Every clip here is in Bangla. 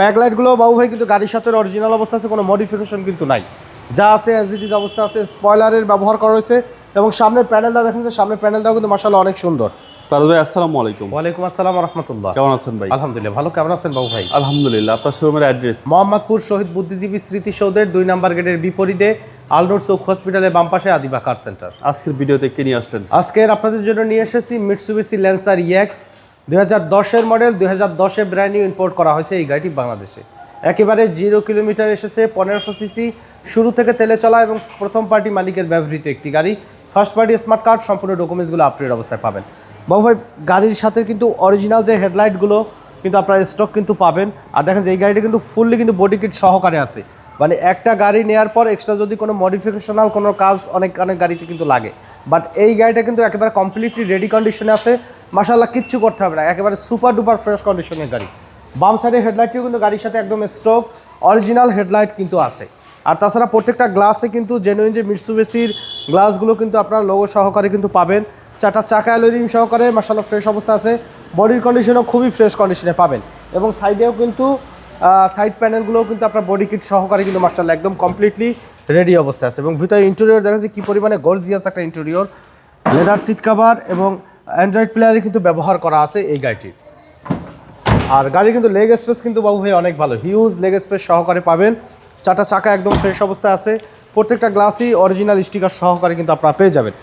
ব্যাকলাইটগুলো বাবু ভাই কিন্তু গাড়ির সাথে অরিজিনাল অবস্থা আছে কোনো মডিফিকেশন কিন্তু নাই। যা আছে অ্যাজ ইট ইজ অবস্থা আছে স্পয়লারের ব্যবহার করা হয়েছে এবং সামনের প্যানেলটা দেখেন যে সামনের প্যানেলটাও কিন্তু মাসাল্লাহ অনেক সুন্দর। পারুল ভাই আসসালামু আলাইকুম। ওয়ালাইকুম আসসালাম রহমতুল্লাহ কেমন আছেন ভাই? আলহামদুলিল্লাহ ভালো। কেমন আছেন বাবু ভাই? আলহামদুলিল্লাহ আপনার শোরুমের অ্যাড্রেস মোহাম্মদপুর শহীদ বুদ্ধিজীবী স্মৃতিসৌধের দুই নাম্বার গেটের বিপরীতে আলনোর চৌক হসপিটালের বাম পাশে আদিবা কার সেন্টার আজকের ভিডিওতে কে নিয়ে আসলেন? আজকের আপনাদের জন্য নিয়ে এসেছি মিটসুবিসি ল্যান্সার ইএক্স দুই মডেল, দুই হাজার দশে ব্র্যান্ড নিউ ইম্পোর্ট করা হয়েছে এই গাড়িটি বাংলাদেশে। একেবারে জিরো কিলোমিটার এসেছে, পনেরোশো সিসি শুরু থেকে তেলে চলা এবং প্রথম পার্টি মালিকের ব্যবহৃত একটি গাড়ি। ফার্স্ট পার্টি স্মার্ট কার্ড সম্পূর্ণ ডকুমেন্টসগুলো আপডেট অবস্থায় পাবেন। বাবু ভাই, গাড়ির সাথে কিন্তু অরিজিনাল যে হেডলাইটগুলো কিন্তু আপনারা স্টক কিন্তু পাবেন। আর দেখেন যে এই গাড়িটা কিন্তু ফুললি কিন্তু বডি কিট সহকারে আছে। মানে একটা গাড়ি নেওয়ার পর এক্সট্রা যদি কোনো মডিফিকেশনাল কোনো কাজ অনেক অনেক গাড়িতে কিন্তু লাগে। বাট এই গাড়িটা কিন্তু একেবারে কমপ্লিটলি রেডি কন্ডিশনে আছে। মাসাল্লাহ কিচ্ছু করতে হবে না। একেবারে সুপার ডুপার ফ্রেশ কন্ডিশনের গাড়ি। বাম সাইডের হেডলাইটটিও কিন্তু গাড়ির সাথে একদম স্টক অরিজিনাল হেডলাইট কিন্তু আছে। আর তাছাড়া প্রত্যেকটা গ্লাসে কিন্তু জেনুইন যে মিটসুবেসির গ্লাসগুলো কিন্তু আপনার লোগো সহকারে কিন্তু পাবেন। চারটা চাকা অ্যালোরিম সহকারে মাসাল্লাহ ফ্রেশ অবস্থা আছে। বডির কন্ডিশনও খুবই ফ্রেশ কন্ডিশনে পাবেন। এবং সাইডেও কিন্তু সাইড প্যানেলগুলোও কিন্তু আপনার বডি কিট সহকারে কিন্তু মার্শাল্লাহ একদম কমপ্লিটলি রেডি অবস্থা আছে। এবং ভিতরে ইন্টেরিয়র দেখা যাচ্ছে কী পরিমাণে গর্জিয়াস একটা ইন্টেরিয়র লেদার সিট কাভার এবং অ্যান্ড্রয়েড প্লেয়ারে কিন্তু ব্যবহার করা আছে এই গাড়িটির আর গাড়ি কিন্তু লেগ স্পেস কিন্তু বাবু ভাই অনেক ভালো। হিউজ লেগ স্পেস সহকারে পাবেন। চারটা চাকা একদম ফ্রেশ অবস্থায় আছে। প্রত্যেকটা গ্লাসই অরিজিনাল স্টিকার সহকারে কিন্তু আপনারা পেয়ে যাবেন।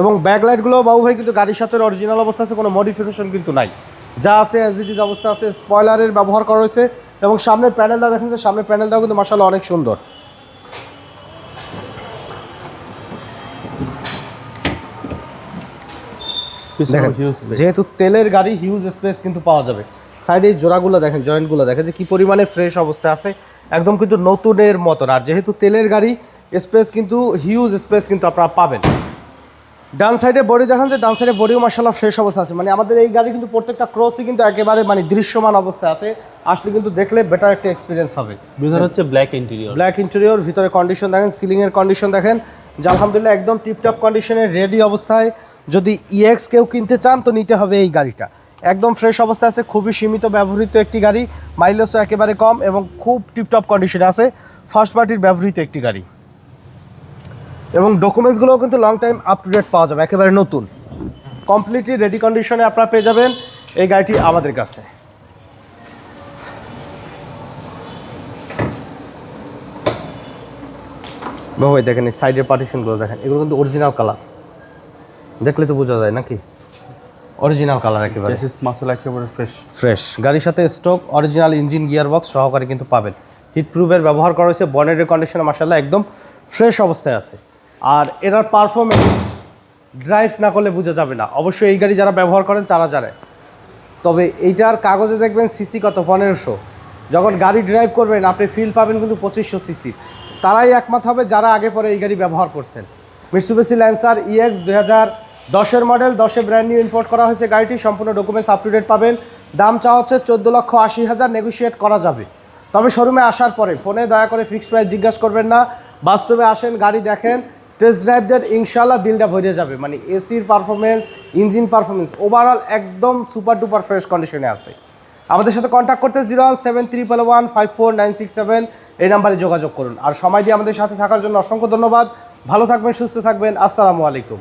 এবং ব্যাকলাইটগুলো বাবু ভাই কিন্তু গাড়ির সাথে অরিজিনাল অবস্থা আছে, কোনো মডিফিকেশন কিন্তু নাই। যা আছে অ্যাজ ইট ইজ অবস্থা আছে স্পয়লারের ব্যবহার করা হয়েছে। এবং সামনের প্যানেলটা দেখেন যে, সামনের প্যানেলটাও কিন্তু মাসাল্লাহ অনেক সুন্দর। দেখেন যেহেতু তেলের গাড়ি হিউজ স্পেস কিন্তু পাওয়া যাবে। সাইডে জোড়াগুলো দেখেন জয়েন্টগুলো দেখেন যে কি পরিমাণে ফ্রেশ অবস্থায় আছে একদম কিন্তু নতুনের মতন। আর যেহেতু তেলের গাড়ি স্পেস কিন্তু হিউজ স্পেস কিন্তু আপনারা পাবেন। ডান সাইডে বডি দেখেন যে ডান সাইডে বডিও মার্শাল্লাহ ফ্রেশ অবস্থা আছে। মানে আমাদের এই গাড়ি কিন্তু প্রত্যেকটা ক্রসই কিন্তু একেবারে মানে দৃশ্যমান অবস্থায় আছে। আসলে কিন্তু দেখলে বেটার একটা এক্সপিরিয়েন্স হবে। ভিতরে হচ্ছে ব্ল্যাক ইন্টেরিয়র ব্ল্যাক ইন্টেরিয়র ভিতরে কন্ডিশন দেখেন সিলিংয়ের কন্ডিশন দেখেন। যে আলহামদুলিল্লাহ একদম টিপটপ কন্ডিশনে রেডি অবস্থায়। যদি ইএক্স কেউ কিনতে চান, তো নিতে হবে এই গাড়িটা। একদম ফ্রেশ অবস্থা আছে, খুবই সীমিত ব্যবহৃত একটি গাড়ি। মাইলেজও একেবারে কম এবং খুব টিপটপ কন্ডিশনে আছে। ফার্স্ট পার্টির ব্যবহৃত একটি গাড়ি। এবং ডকুমেন্টসগুলোও কিন্তু long time up to date পাওয়া যাবে, একেবারে নতুন। কমপ্লিটলি রেডি কন্ডিশনে আপনারা পেয়ে যাবেন এই গাড়িটি আমাদের কাছে। দেখেন এই সাইডের পার্টিশনগুলো দেখেন, এগুলো কিন্তু অরিজিনাল কালার দেখলে তো বোঝা যায় নাকি? অরিজিনাল কালার একেবারে। চেসিস মাসেল একেবারে ফ্রেশ ফ্রেশ গাড়ির সাথে stock original engine gear box সহকারে কিন্তু পাবেন। হিট প্রুফের ব্যবহার করা হয়েছে বনেটের কন্ডিশন মাসাল্লাহ একদম ফ্রেশ অবস্থায় আছে। আর এটার পারফরমেন্স ড্রাইভ না করলে বোঝা যাবে না। অবশ্যই এই গাড়ি যারা ব্যবহার করেন তারা জানে। তবে এইটার কাগজে দেখবেন সিসি কত? পনেরোশো। যখন গাড়ি ড্রাইভ করবেন আপনি ফিল পাবেন কিন্তু পঁচিশশো সিসি তারাই একমত হবে যারা আগে পরে এই গাড়ি ব্যবহার করছেন। মিটসুবিসি ল্যান্সার ইএক্স দুই হাজার দশের মডেল, দশে ব্র্যান্ড নিউ ইম্পোর্ট করা হয়েছে গাড়িটি, সম্পূর্ণ ডকুমেন্টস আপ টু ডেট পাবেন। দাম চাওয়া হচ্ছে চোদ্দ লক্ষ আশি হাজার নেগোশিয়েট করা যাবে। তবে শোরুমে আসার পরে, ফোনে দয়া করে ফিক্সড প্রাইস জিজ্ঞাসা করবেন না। বাস্তবে আসেন, গাড়ি দেখেন টেস্ট ড্রাইভ দেন ইনশাল্লাহ দিলটা ভরে যাবে। মানে এসির পারফরমেন্স ইঞ্জিন পারফরমেন্স ওভারঅল একদম সুপার ডুপার ফ্রেশ কন্ডিশনে আছে। আমাদের সাথে কন্ট্যাক্ট করতে zero one seven triple one five four nine six seven এই নাম্বারে যোগাযোগ করুন। আর সময় দিয়ে আমাদের সাথে থাকার জন্য অসংখ্য ধন্যবাদ। ভালো থাকবেন, সুস্থ থাকবেন। আসসালামু আলাইকুম।